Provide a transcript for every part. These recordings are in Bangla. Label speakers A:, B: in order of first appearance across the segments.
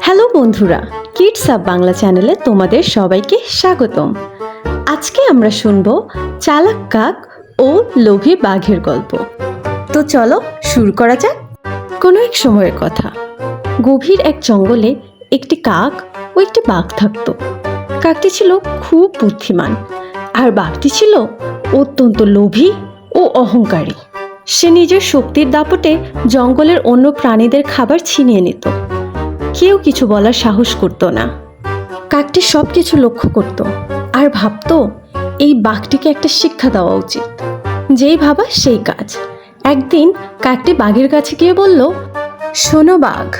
A: হ্যালো বন্ধুরা কিডস আপ বাংলা চ্যানেলে তোমাদের সবাইকে স্বাগতম। আজকে আমরা শুনব চালাক কাক ও লোভী বাঘের গল্প। তো চলো শুরু করা যাক। কোনো এক সময়ের কথা, গভীর এক জঙ্গলে একটি কাক ও একটি বাঘ থাকতো। কাকটি ছিল খুব বুদ্ধিমান, আর বাঘটি ছিল অত্যন্ত লোভী ও অহংকারী। সে নিজের শক্তির দাপটে জঙ্গলের অন্য প্রাণীদের খাবার ছিনিয়ে নিত। কেউ কিছু বলার সাহস করতো না। কাকটি সব কিছু লক্ষ্য করত, আর ভাবতো এই বাঘটিকে একটা শিক্ষা দেওয়া উচিত। যেই ভাবা সেই কাজ। একদিন কাকটি বাঘের কাছে গিয়ে বলল, শোনো বাঘ,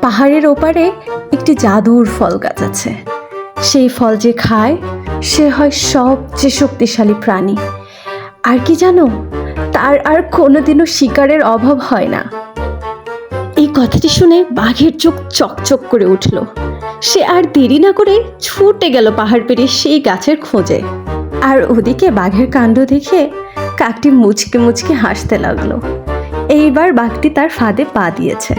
A: পাহাড়ের ওপারে একটি জাদুর ফল গাছ আছে। সেই ফল যে খায়, সে হয় সবচেয়ে শক্তিশালী প্রাণী। আর কি জানো, তার আর কোনোদিনও শিকারের অভাব হয় না। এই কথাটি শুনে বাঘের চোখ চকচক করে উঠল। সে আর দেরি না করে ছুটে গেল পাহাড় পেরিয়ে সেই গাছের খোঁজে। আর ওদিকে বাঘের কাণ্ড দেখে কাকটি মুচকে মুচকে হাসতে লাগল। এইবার বাঘটি তার ফাঁদে পা দিয়েছে।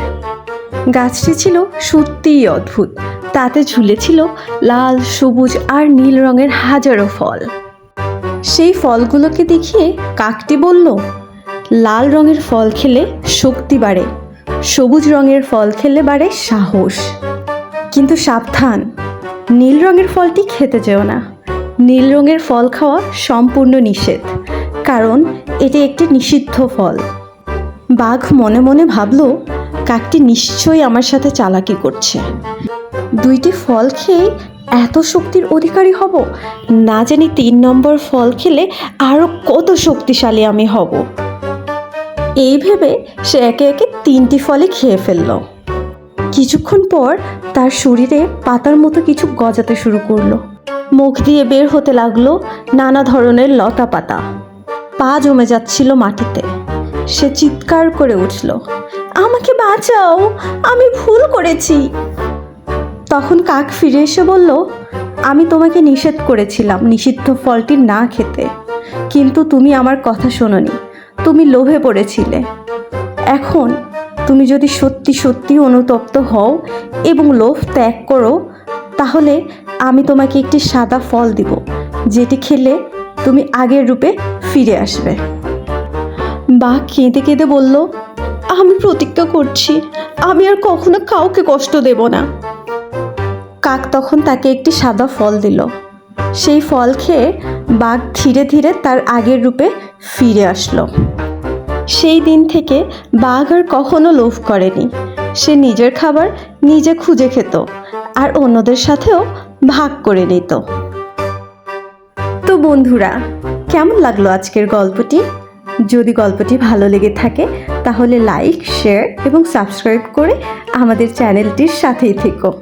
A: গাছটি ছিল সত্যিই অদ্ভুত। তাতে ঝুলেছিল লাল, সবুজ আর নীল রঙের হাজারো ফল। সেই ফলগুলোকে দেখিয়ে কাকটি বলল, লাল রঙের ফল খেলে শক্তি বাড়ে। সবুজ রঙের ফল খেলে বাড়ে সাহস। কিন্তু সাবধান, নীল রঙের ফলটি খেতে যেও না। নীল রঙের ফল খাওয়া সম্পূর্ণ নিষেধ, কারণ এটি একটি নিষিদ্ধ ফল। বাঘ মনে মনে ভাবলো, কাকটি নিশ্চয়ই আমার সাথে চালাকি করছে। দুইটি ফল খেয়ে এত শক্তির অধিকারী হব? না জানি তিন নম্বর ফল খেলে আরও কত শক্তিশালী আমি হব? এই ভেবে সে একে একে তিনটি ফলে খেয়ে ফেলল। কিছুক্ষণ পর তার শরীরে পাতার মতো কিছু গজাতে শুরু করল। মুখ দিয়ে বের হতে লাগল নানা ধরনের লতা পাতা। পা জমে যাচ্ছিল মাটিতে। সে চিৎকার করে উঠল, আমাকে বাঁচাও! আমি ভুল করেছি! তখন কাক ফিরে এসে বলল, আমি তোমাকে নিষেধ করেছিলাম নিষিদ্ধ ফলটি না খেতে। কিন্তু তুমি আমার কথা শোনোনি। তুমি লোভে পড়েছিলে। এখন তুমি যদি সত্যি সত্যি অনুতপ্ত হও এবং লোভ ত্যাগ করো তাহলে আমি তোমাকে একটি সাদা ফল দিব যেটি খেলে তুমি আগের রূপে ফিরে আসবে। বাঘ কেঁদে কেঁদে বলল আমি প্রতিজ্ঞা করছি আমি আর কখনো কাউকে কষ্ট দেব না। কাক তখন তাকে একটি সাদা ফল দিল। সেই ফল খেয়ে বাঘ ধীরে ধীরে তার আগের রূপে ফিরে আসলো। সেই দিন থেকে বাঘ আর কখনো লোভ করেনি। সে নিজের খাবার নিজে খুঁজে খেত আর অন্যদের সাথেও ভাগ করে নিত। তো বন্ধুরা, কেমন লাগল আজকের গল্পটি? যদি গল্পটি ভালো লেগে থাকে, তাহলে লাইক, শেয়ার এবং সাবস্ক্রাইব করে আমাদের চ্যানেলটির সাথেই থেকো।